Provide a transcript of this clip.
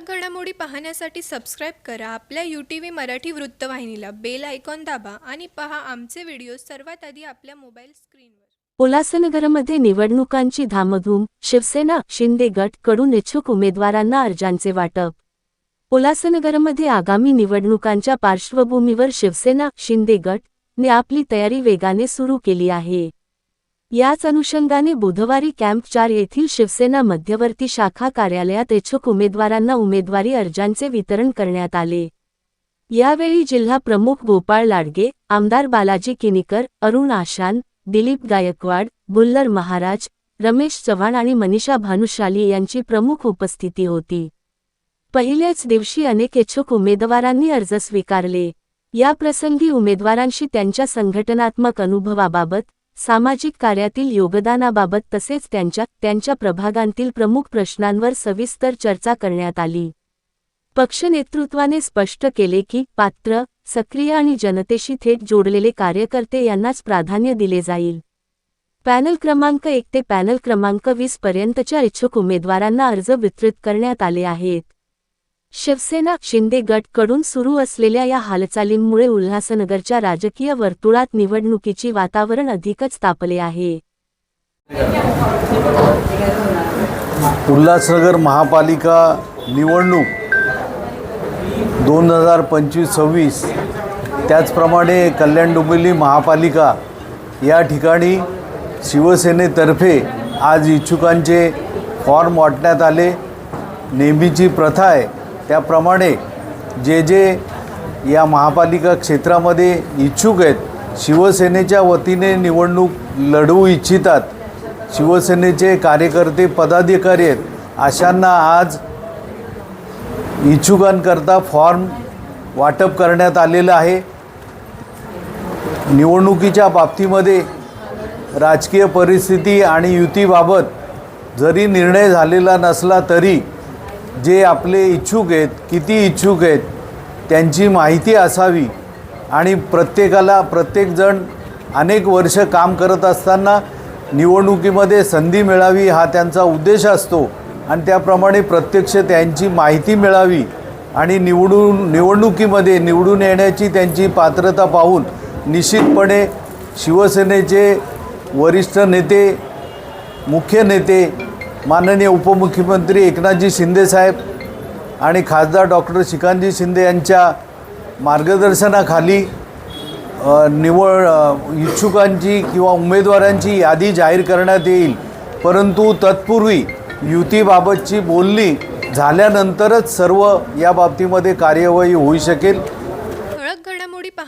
ठळक घडामोडी पाहण्यासाठी सबस्क्राईब करा. आपल्या यू टी व्ही मराठी वृत्तवाहिनीला बेल आयकॉन दाबा आणि पहा आमचे व्हिडिओ सर्वात आधी आपल्या मोबाईल स्क्रीनवर उल्हासनगरमध्ये निवडणुकांची धामधूम शिवसेना शिंदे गटकडून इच्छुक उमेदवारांना अर्जांचे वाटप. उल्हासनगरमध्ये आगामी निवडणुकांच्या पार्श्वभूमीवर शिवसेना शिंदे गट ने आपली तयारी वेगाने सुरू केली आहे. याच अनुषंगाने बुधवारी कॅम्प चार येथील शिवसेना मध्यवर्ती शाखा कार्यालयात इच्छुक उमेदवारांना उमेदवारी अर्जांचे वितरण करण्यात आले. यावेळी जिल्हा प्रमुख गोपाळ लाडगे आमदार बालाजी किनीकर अरुण आशान दिलीप गायकवाड बुल्लर महाराज रमेश चव्हाण आणि मनीषा भानुशाली यांची प्रमुख उपस्थिती होती. पहिल्याच दिवशी अनेक इच्छुक उमेदवारांनी अर्ज स्वीकारले. या प्रसंगी उमेदवारांशी त्यांच्या संघटनात्मक अनुभवाबाबत सामाजिक कार्यातील योगदानाबाबत तसेच त्यांच्या त्यांच्या प्रभागांतील प्रमुख प्रश्नांवर सविस्तर चर्चा करण्यात आली. पक्षनेतृत्वाने स्पष्ट केले की पात्र सक्रिय आणि जनतेशी थेट जोडलेले कार्यकर्ते यांनाच प्राधान्य दिले जाईल. पॅनल क्रमांक एक ते पॅनल क्रमांक वीस पर्यंतच्या इच्छुक उमेदवारांना अर्ज वितरित करण्यात आले आहेत. शिवसेना शिंदे गटकडून सुरू असलेल्या या हालचालींमुळे उल्हासनगरच्या राजकीय वर्तुळात निवडणुकीची वातावरण अधिकच तापले आहे. उल्हासनगर महापालिका निवडणूक दोन हजार पंचवीस सव्वीस त्याचप्रमाणे कल्याण डोंबिवली महापालिका या ठिकाणी शिवसेनेतर्फे आज इच्छुकांचे फॉर्म वाटण्यात आले. नेहमीची प्रथा आहे त्याप्रमाणे जे जे या महापालिका क्षेत्रामध्ये इच्छुक आहेत शिवसेनेच्या वतीने निवडणूक लढवू इच्छितात शिवसेनेचे कार्यकर्ते पदाधिकारी आहेत अशांना आज इच्छुकांकरता फॉर्म वाटप करण्यात आलेलं आहे. निवडणुकीच्या बाबतीमध्ये राजकीय परिस्थिती आणि युतीबाबत जरी निर्णय झालेला नसला तरी जे आपले इच्छुक आहेत किती इच्छुक आहेत त्यांची माहिती असावी. आणि प्रत्येकाला प्रत्येकजण अनेक वर्ष काम करत असताना निवडणुकीमध्ये संधी मिळावी हा त्यांचा उद्देश असतो. आणि त्याप्रमाणे प्रत्यक्ष त्यांची माहिती मिळावी आणि निवडून निवडणुकीमध्ये निवडून येण्याची त्यांची पात्रता पाहून निश्चितपणे शिवसेनेचे वरिष्ठ नेते मुख्य नेते माननीय उपमुख्यमंत्री एकनाथजी शिंदेसाहेब आणि खासदार डॉक्टर श्रीकांतजी शिंदे यांच्या मार्गदर्शनाखाली निवड इच्छुकांची किंवा उमेदवारांची यादी जाहीर करण्यात येईल. परंतु तत्पूर्वी युतीबाबतची बोलणी झाल्यानंतरच सर्व या बाबतीमध्ये कार्यवाही होऊ शकेल.